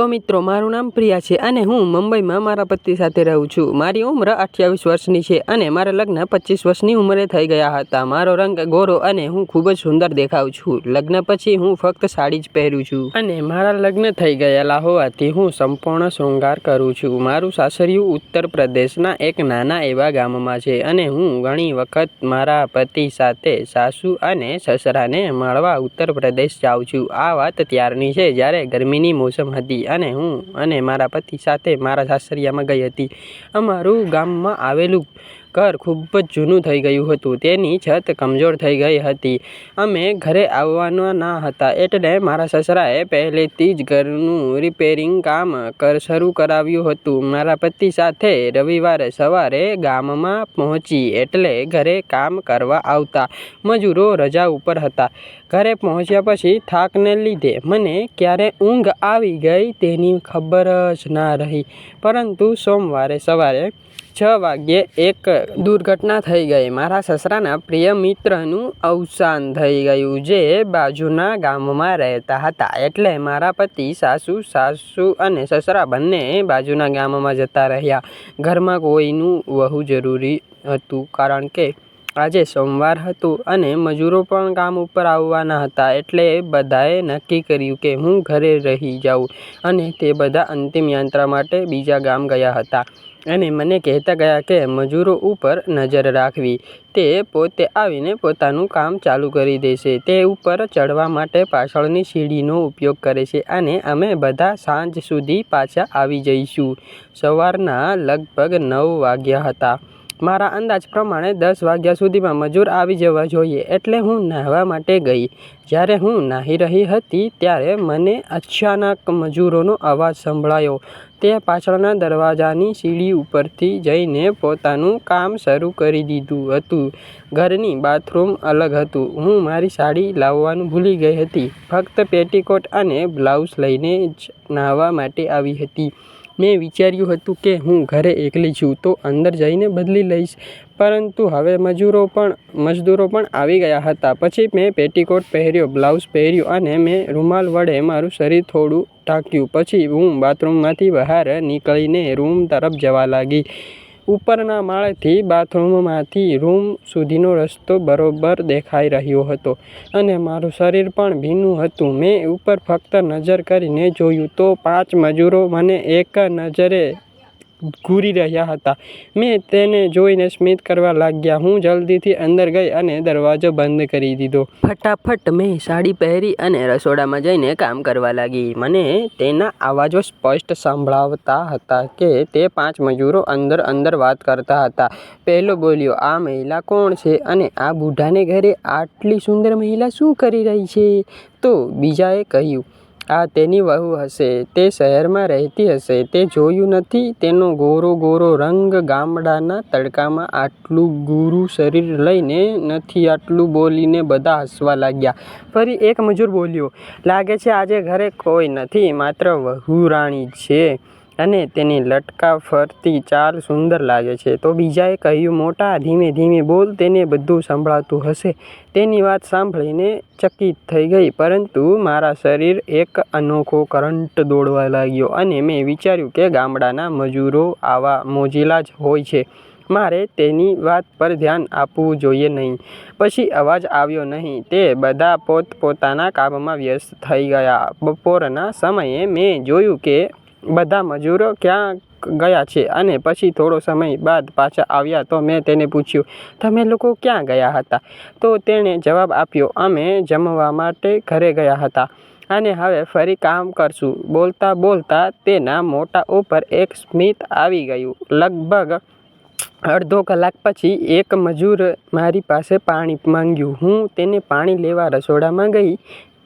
તો મિત્રો, મારું નામ પ્રિયા છે અને હું મુંબઈમાં મારા પતિ સાથે રહું છું. મારી ઉંમર અઠ્યાવીસ વર્ષની છે અને મારા લગ્ન પચીસ વર્ષની ઉંમરે થઈ ગયા હતા. મારો રંગ ગોરો અને હું ખૂબ જ સુંદર દેખાઉં છું. લગ્ન પછી હું ફક્ત સાડી જ પહેરું છું અને મારા લગ્ન થઈ ગયેલા હોવાથી હું સંપૂર્ણ શૃંગાર કરું છું. મારું સાસરિયું ઉત્તર પ્રદેશના એક નાના એવા ગામમાં છે અને હું ઘણી વખત મારા પતિ સાથે સાસુ અને સસરાને મળવા ઉત્તર પ્રદેશ જાઉં છું. આ વાત ત્યારની છે જ્યારે ગરમીની મોસમ હતી અને હું અને મારા પતિ સાથે મારા સાસરિયામાં ગઈ હતી. અમારું ગામમાં આવેલું ઘર ખૂબ જ જૂનું થઈ ગયું હતું. તેની છત કમજોર થઈ ગઈ હતી. અમે ઘરે આવવાના ના હતા. એટલે મારા સસરાએ પહેલેથી જ ઘરનું રિપેરિંગ કામ કર, શરૂ કરાવ્યું હતું. મારા પતિ સાથે રવિવારે સવારે ગામમાં પહોંચી એટલે ઘરે કામ કરવા આવતા. મજૂરો રજા ઉપર હતા. ઘરે પહોંચ્યા પછી થાકને લીધે મને ક્યારે ઊંઘ આવી ગઈ તેની ખબર જ ના રહી. પરંતુ સોમવારે સવારે છ વાગ્યે એક દુર્ઘટના થઈ ગઈ. મારા સસરાના પ્રિય મિત્રનું અવસાન થઈ ગયું જે બાજુના ગામમાં રહેતા હતા. એટલે મારા પતિ, સાસુ સાસુ અને સસરા બંને બાજુના ગામમાં જતા રહ્યા. ઘરમાં કોઈનું વહુ જરૂરી હતું કારણ કે આજે સોમવાર હતું અને મજૂરો પણ કામ ઉપર આવવાના હતા એટલે બધાએ નક્કી કર્યું કે હું ઘરે રહી જાઉં અને તે બધા અંતિમ યાત્રા માટે બીજા ગામ ગયા હતા. અને મને કહેતા ગયા કે મજૂરો ઉપર નજર રાખવી. તે પોતે આવીને પોતાનું કામ ચાલુ કરી દેશે. તે ઉપર ચડવા માટે પાછળની સીડીનો ઉપયોગ કરે છે અને અમે બધા સાંજ સુધી પાછા આવી જઈશું. સવારના લગભગ નવ વાગ્યા હતા. મારા અંદાજ પ્રમાણે દસ વાગ્યા સુધીમાં મજૂર આવી જવા જોઈએ એટલે હું નાહવા માટે ગઈ. જ્યારે હું નાહી રહી હતી ત્યારે મને અચાનક મજૂરોનો અવાજ સંભળાયો. તે પાછળના દરવાજાની સીડી ઉપરથી જઈને પોતાનું કામ શરૂ કરી દીધું હતું. ઘરની બાથરૂમ અલગ હતું. હું મારી સાડી લાવવાનું ભૂલી ગઈ હતી. ફક્ત પેટીકોટ અને બ્લાઉઝ લઈને જ નાહવા માટે આવી હતી. મેં વિચાર્યું હતું કે હું ઘરે એકલી છું તો અંદર જઈને બદલી લઈશ. પરંતુ હવે મજૂરો પણ, મજદૂરો પણ આવી ગયા હતા. પછી મેં પેટીકોટ પહેર્યો, બ્લાઉઝ પહેર્યું અને મેં રૂમાલ વડે મારું શરીર થોડું ઢાંક્યું. પછી હું બાથરૂમમાંથી બહાર નીકળીને રૂમ તરફ જવા લાગી. ઉપરના માળેથી બાથરૂમમાંથી રૂમ સુધીનો રસ્તો બરોબર દેખાઈ રહ્યો હતો અને મારું શરીર પણ ભીનું હતું. મેં ઉપર ફક્ત નજર કરીને જોયું તો પાંચ મજૂરો મને એક નજરે ઘૂરી રહ્યા હતા. મેં તેને જોઈને સ્મિત કરવા લાગ્યા. હું જલ્દીથી અંદર ગઈ અને દરવાજો બંધ કરી દીધો. ફટાફટ મેં સાડી પહેરી અને રસોડામાં જઈને કામ કરવા લાગી. મને તેના અવાજો સ્પષ્ટ સંભળાવતા હતા કે તે પાંચ મજૂરો અંદર અંદર વાત કરતા હતા. પહેલો બોલ્યો, આ મહિલા કોણ છે અને આ બુઢાને ઘરે આટલી સુંદર મહિલા શું કરી રહી છે? તો બીજાએ કહ્યું આ તેની વહુ હશે. તે શહેરમાં રહેતી હશે. તે જોયું નથી. તેનો ગોરો ગોરો રંગ ગામડાના તડકામાં આટલું ગુરુ શરીર લઈને નથી આટલું બોલીને બધા હસવા લાગ્યા. ફરી એક મજૂર બોલ્યો, લાગે છે આજે ઘરે કોઈ નથી, માત્ર વહુ રાણી છે. અને તેની લટકા ફરતી ચાલ સુંદર લાગે છે. તો બીજાએ કહ્યું, મોટા, ધીમે ધીમે બોલ, તેને બધું સંભળાતું હશે. તેની વાત સાંભળીને ચકિત થઈ ગઈ, પરંતુ મારા શરીર એક અનોખો કરંટ દોડવા લાગ્યો અને મેં વિચાર્યું કે ગામડાના મજૂરો આવા મોજીલા જ હોય છે. મારે તેની વાત પર ધ્યાન આપવું જોઈએ નહીં. પછી અવાજ આવ્યો નહીં. તે બધા પોતપોતાના કામમાં વ્યસ્ત થઈ ગયા. બપોરના સમયે મેં જોયું કે બધા મજૂરો ક્યાં ગયા છે અને પછી થોડો સમય બાદ પાછા આવ્યા તો મેં તેને પૂછ્યું, તમે લોકો ક્યાં ગયા હતા? તો તેણે જવાબ આપ્યો, અમે જમવા માટે ઘરે ગયા હતા અને હવે ફરી કામ કરશું. બોલતા બોલતા તેના મોટા ઉપર એક સ્મિત આવી ગયું. લગભગ અડધો કલાક પછી એક મજૂર મારી પાસે પાણી માંગ્યું. હું તેને પાણી લેવા રસોડામાં ગઈ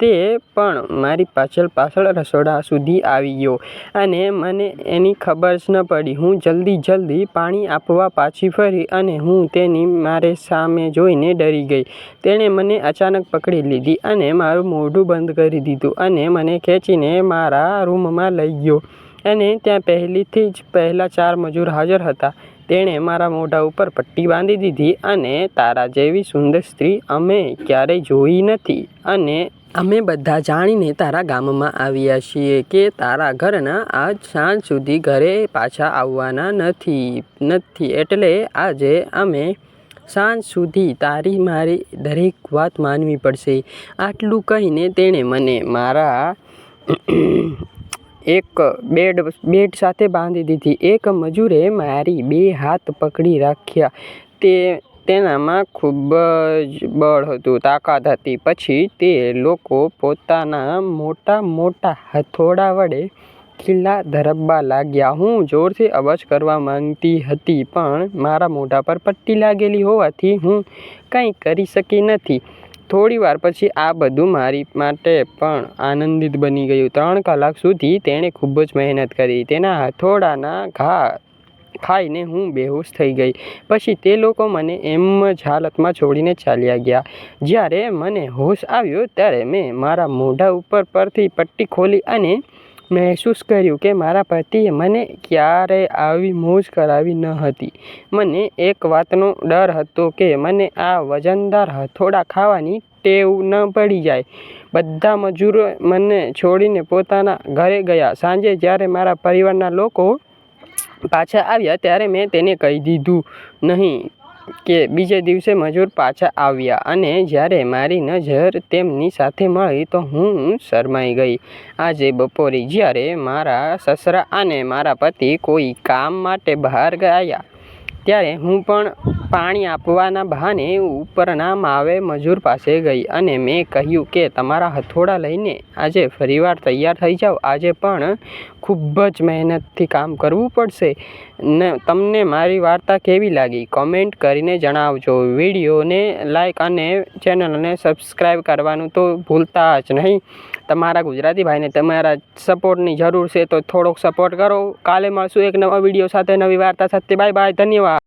તે પણ મારી પાછળ પાછળ રસોડા સુધી આવી ગયો અને મને એની ખબર જ ન પડી. હું જલ્દી જલ્દી પાણી આપવા પાછી ફરી અને હું તેની મારે સામે જોઈને ડરી ગઈ. તેણે મને અચાનક પકડી લીધી અને મારું મોઢું બંધ કરી દીધું અને મને ખેંચીને મારા રૂમમાં લઈ ગયો. અને ત્યાં પહેલીથી જ પહેલાં ચાર મજૂર હાજર હતા. તેણે મારા મોઢા ઉપર પટ્ટી બાંધી દીધી અને તારા જેવી સુંદર સ્ત્રી અમે ક્યારેય જોઈ નથી. અને અમે બધા જાણીને તારા ગામમાં આવ્યા છીએ કે તારા ઘરના આજ સાંજ સુધી ઘરે પાછા આવવાના નથી નથી. એટલે આજે અમે સાંજ સુધી તારી મારી દરેક વાત માનવી પડશે. આટલું કહીને તેણે મને મારા એક બેડ બેડ સાથે બાંધી દીધી. એક મજૂરે મારી બે હાથ પકડી રાખ્યા. તે તેનામાં ખૂબ જ બળ હતું, તાકાત હતી. પછી તે લોકો પોતાના મોટા મોટા હથોડા વડે ખીલ્લા ધરબવા લાગ્યા. હું જોરથી અવાજ કરવા માંગતી હતી, પણ મારા મોઢા પર પટ્ટી લાગેલી હોવાથી હું કંઈ કરી શકી નથી. થોડી વાર પછી આ બધું મારી માટે પણ આનંદિત બની ગયું. ત્રણ કલાક સુધી તેણે ખૂબ જ મહેનત કરી. તેના હથોડાના ઘા ખાઈને હું બેહોશ થઈ ગઈ. પછી તે લોકો મને એમ જ હાલતમાં છોડીને ચાલ્યા ગયા. જ્યારે મને હોશ આવ્યો ત્યારે મેં મારા મોઢા ઉપર પરથી પટ્ટી ખોલી અને મહેસૂસ કર્યું કે મારા પતિએ મને ક્યારે આવી મોજ કરાવી ન હતી. મને એક વાતનો ડર હતો કે મને આ વજનદાર હથોડા ખાવાની ટેવ ન પડી જાય. બધા મજૂરો મને છોડીને પોતાના ઘરે ગયા. સાંજે જ્યારે મારા પરિવારના લોકો પાછા આવ્યા ત્યારે મેં તેને કહી દીધું નહીં કે બીજે દિવસે મજૂર પાછા આવ્યા અને જ્યારે મારી નજર તેમની સાથે મળી તો હું શરમાઈ ગઈ. આજે બપોરે જ્યારે મારા સસરા અને મારા પતિ કોઈ કામ માટે બહાર ગયા, ત્યારે હું પણ પાણી આપવાના બહાને ઉપરના માવે મજૂર પાસે ગઈ અને મેં કહ્યું કે તમારા હથોડા લઈને આજે ફરીવાર તૈયાર થઈ જાઓ. આજે પણ ખૂબ જ મહેનતથી કામ કરવું પડશે. ને, તમને મારી વાર્તા કેવી લાગી? કોમેન્ટ કરીને જણાવજો. વિડીયોને લાઈક અને ચેનલને સબસ્ક્રાઈબ કરવાનું તો ભૂલતા જ નહીં. તમારા ગુજરાતી ભાઈને તમારા સપોર્ટની જરૂર છે તો થોડોક સપોર્ટ કરો. કાલે મળશું એક નવા વીડિયો સાથે, નવી વાર્તા સાથે. Bye bye. ધન્યવાદ.